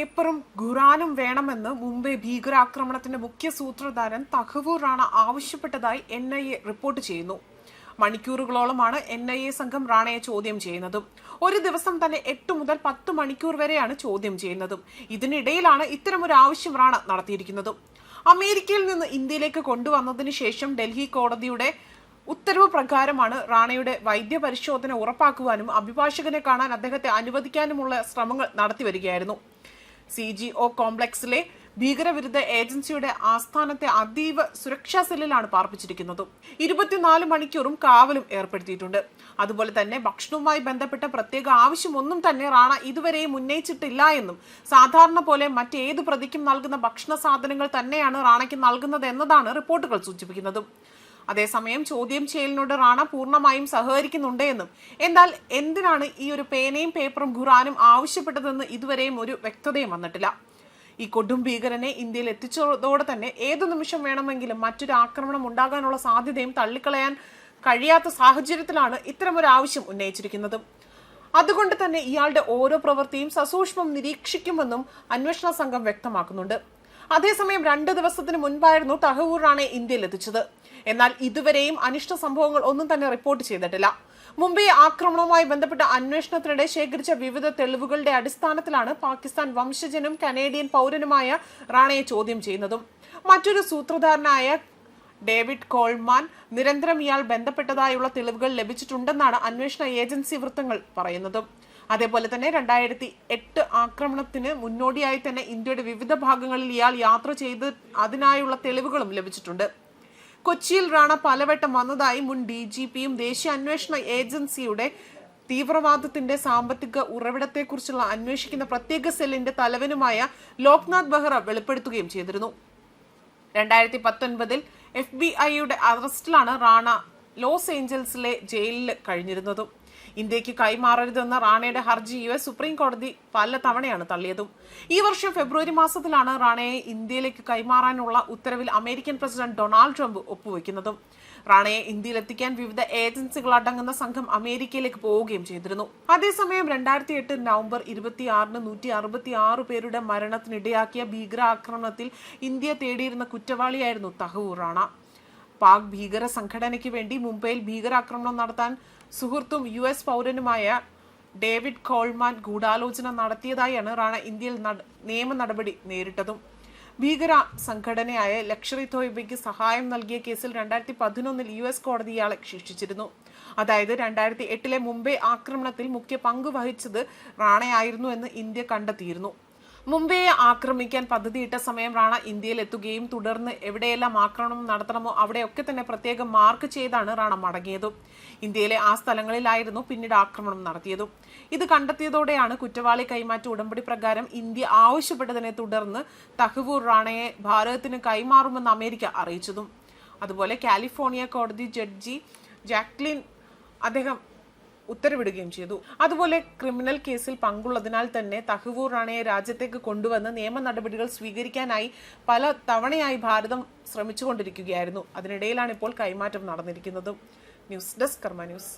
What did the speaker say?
പേപ്പറും ഖുറാനും വേണമെന്ന് മുംബൈ ഭീകരാക്രമണത്തിന്റെ മുഖ്യ സൂത്രധാരൻ തഹവൂർ റാണ ആവശ്യപ്പെട്ടതായി എൻ ഐ എ റിപ്പോർട്ട് ചെയ്യുന്നു. മണിക്കൂറുകളോളമാണ് എൻ ഐ എ സംഘം റാണയെ ചോദ്യം ചെയ്യുന്നതും. ഒരു ദിവസം തന്നെ എട്ട് മുതൽ പത്ത് മണിക്കൂർ വരെയാണ് ചോദ്യം ചെയ്യുന്നതും. ഇതിനിടയിലാണ് ഇത്തരമൊരു ആവശ്യം റാണ നടത്തിയിരിക്കുന്നതും. അമേരിക്കയിൽ നിന്ന് ഇന്ത്യയിലേക്ക് കൊണ്ടുവന്നതിന് ശേഷം ഡൽഹി കോടതിയുടെ ഉത്തരവ് പ്രകാരമാണ് റാണയുടെ വൈദ്യപരിശോധന ഉറപ്പാക്കുവാനും അഭിഭാഷകനെ കാണാൻ അദ്ദേഹത്തെ അനുവദിക്കാനുമുള്ള ശ്രമങ്ങൾ നടത്തിവരികയായിരുന്നു സി ജി ഒ കോംപ്ലക്സിലെ ഭീകരവിരുദ്ധ ഏജൻസിയുടെ ആസ്ഥാനത്തെ അതീവ സുരക്ഷാ സെല്ലിലാണ് പാർപ്പിച്ചിരിക്കുന്നത്. ഇരുപത്തിനാല് മണിക്കൂറും കാവലും ഏർപ്പെടുത്തിയിട്ടുണ്ട്. അതുപോലെ തന്നെ ഭക്ഷണവുമായി ബന്ധപ്പെട്ട പ്രത്യേക ആവശ്യമൊന്നും തന്നെ റാണ ഇതുവരെയും ഉന്നയിച്ചിട്ടില്ല എന്നും സാധാരണ പോലെ മറ്റേത് പ്രതിക്കും നൽകുന്ന ഭക്ഷണ സാധനങ്ങൾ തന്നെയാണ് റാണയ്ക്ക് നൽകുന്നത് എന്നതാണ് റിപ്പോർട്ടുകൾ സൂചിപ്പിക്കുന്നത്. അതേസമയം ചോദ്യം ചെയ്യലിനോട് റാണ പൂർണമായും സഹകരിക്കുന്നുണ്ട് എന്നും. എന്നാൽ എന്തിനാണ് ഈ ഒരു പേനയും പേപ്പറും ഖുറാനും ആവശ്യപ്പെട്ടതെന്ന് ഇതുവരെയും ഒരു വ്യക്തതയും വന്നിട്ടില്ല? ഈ കൊടും ഭീകരനെ ഇന്ത്യയിൽ എത്തിച്ചതോടെ തന്നെ ഏതു നിമിഷം വേണമെങ്കിലും മറ്റൊരു ആക്രമണം ഉണ്ടാകാനുള്ള സാധ്യതയും തള്ളിക്കളയാൻ കഴിയാത്ത സാഹചര്യത്തിലാണ് ഇത്തരമൊരു ആവശ്യം ഉന്നയിച്ചിരിക്കുന്നത്. അതുകൊണ്ട് തന്നെ ഇയാളുടെ ഓരോ പ്രവൃത്തിയും സസൂക്ഷ്മം നിരീക്ഷിക്കുമെന്നും അന്വേഷണ സംഘം വ്യക്തമാക്കുന്നുണ്ട്. അതേസമയം രണ്ട് ദിവസത്തിന് മുൻപായിരുന്നു തഹവൂർ റാണെ ഇന്ത്യയിൽ എത്തിച്ചത്. എന്നാൽ ഇതുവരെയും അനിഷ്ട സംഭവങ്ങൾ ഒന്നും തന്നെ റിപ്പോർട്ട് ചെയ്തിട്ടില്ല. മുംബൈ ആക്രമണവുമായി ബന്ധപ്പെട്ട അന്വേഷണത്തിനിടെ ശേഖരിച്ച വിവിധ തെളിവുകളുടെ അടിസ്ഥാനത്തിലാണ് പാകിസ്ഥാൻ വംശജനും കനേഡിയൻ പൗരനുമായ റാണയെ ചോദ്യം ചെയ്യുന്നതും. മറ്റൊരു സൂത്രധാരനായ ഡേവിഡ് കോൾമാൻ നിരന്തരം ഇയാൾ ബന്ധപ്പെട്ടതായുള്ള തെളിവുകൾ ലഭിച്ചിട്ടുണ്ടെന്നാണ് അന്വേഷണ ഏജൻസി വൃത്തങ്ങൾ പറയുന്നത്. അതേപോലെ തന്നെ രണ്ടായിരത്തി എട്ട് ആക്രമണത്തിന് മുന്നോടിയായി തന്നെ ഇന്ത്യയുടെ വിവിധ ഭാഗങ്ങളിൽ ഇയാൾ യാത്ര ചെയ്ത് അതിനായുള്ള തെളിവുകളും ലഭിച്ചിട്ടുണ്ട്. കൊച്ചിയിൽ റാണ പലവട്ടം വന്നതായി മുൻ ഡി ജി പിയും ദേശീയ അന്വേഷണ ഏജൻസിയുടെ തീവ്രവാദത്തിന്റെ സാമ്പത്തിക ഉറവിടത്തെക്കുറിച്ചുള്ള അന്വേഷിക്കുന്ന പ്രത്യേക സെല്ലിന്റെ തലവനുമായ ലോക്നാഥ് ബെഹ്റ വെളിപ്പെടുത്തുകയും ചെയ്തിരുന്നു. രണ്ടായിരത്തി പത്തൊൻപതിൽ എഫ് ബി ഐയുടെ അറസ്റ്റിലാണ് റാണ ലോസ് ഏഞ്ചൽസിലെ ജയിലിൽ കഴിഞ്ഞിരുന്നതും. ഇന്ത്യയ്ക്ക് കൈമാറരുതെന്ന റാണയുടെ ഹർജി യു എസ് സുപ്രീം കോടതി പല തവണയാണ് തള്ളിയതും. ഈ വർഷം ഫെബ്രുവരി മാസത്തിലാണ് റാണയെ ഇന്ത്യയിലേക്ക് കൈമാറാനുള്ള ഉത്തരവിൽ അമേരിക്കൻ പ്രസിഡന്റ് ഡൊണാൾഡ് ട്രംപ് ഒപ്പുവെക്കുന്നതും. റാണയെ ഇന്ത്യയിലെത്തിക്കാൻ വിവിധ ഏജൻസികൾ അടങ്ങുന്ന സംഘം അമേരിക്കയിലേക്ക് പോവുകയും ചെയ്തിരുന്നു. അതേസമയം രണ്ടായിരത്തി എട്ട് നവംബർ ഇരുപത്തിയാറിന് നൂറ്റി അറുപത്തി ആറ് പേരുടെ മരണത്തിനിടയാക്കിയ ഭീകരാക്രമണത്തിൽ ഇന്ത്യ തേടിയിരുന്ന കുറ്റവാളിയായിരുന്നു തഹവൂർ റാണ. പാക് ഭീകര സംഘടനയ്ക്ക് വേണ്ടി മുംബൈയിൽ ഭീകരാക്രമണം നടത്താൻ സുഹൃത്തും യു എസ് പൗരനുമായ ഡേവിഡ് കോൾമാൻ ഗൂഢാലോചന നടത്തിയതായാണ് റാണ ഇന്ത്യയിൽ നിയമ നടപടി നേരിട്ടതും. ഭീകര സംഘടനയായ ലക്ഷറി തോയ്ബയ്ക്ക് സഹായം നൽകിയ കേസിൽ രണ്ടായിരത്തി പതിനൊന്നിൽ യു എസ് കോടതി ഇയാളെ ശിക്ഷിച്ചിരുന്നു. അതായത് രണ്ടായിരത്തി എട്ടിലെ മുംബൈ ആക്രമണത്തിൽ മുഖ്യ പങ്ക് വഹിച്ചത് റാണയായിരുന്നു എന്ന് ഇന്ത്യ കണ്ടെത്തിയിരുന്നു. മുംബൈയെ ആക്രമിക്കാൻ പദ്ധതിയിട്ട സമയം റാണ ഇന്ത്യയിൽ എത്തുകയും തുടർന്ന് എവിടെയെല്ലാം ആക്രമണം നടത്തണമോ അവിടെയൊക്കെ തന്നെ പ്രത്യേകം മാർക്ക് ചെയ്താണ് റാണ മടങ്ങിയതും. ഇന്ത്യയിലെ ആ സ്ഥലങ്ങളിലായിരുന്നു പിന്നീട് ആക്രമണം നടത്തിയതും. ഇത് കണ്ടെത്തിയതോടെയാണ് കുറ്റവാളി കൈമാറ്റ ഉടമ്പടി പ്രകാരം ഇന്ത്യ ആവശ്യപ്പെട്ടതിനെ തുടർന്ന് തഹവൂർ റാണയെ ഭാരതത്തിന് കൈമാറുമെന്ന് അമേരിക്ക അറിയിച്ചതും. അതുപോലെ കാലിഫോർണിയ കോടതി ജഡ്ജി ജാക്ലിൻ അദ്ദേഹം ഉത്തരവിടുകയും ചെയ്തു. അതുപോലെ ക്രിമിനൽ കേസിൽ പങ്കുള്ളതിനാൽ തന്നെ തഹവൂർ റാണയെ രാജ്യത്തേക്ക് കൊണ്ടുവന്ന് നിയമ നടപടികൾ സ്വീകരിക്കാനായി പല തവണയായി ഭാരതം ശ്രമിച്ചുകൊണ്ടിരിക്കുകയായിരുന്നു. അതിനിടയിലാണ് ഇപ്പോൾ കൈമാറ്റം നടന്നിരിക്കുന്നത്. News desk Karma news.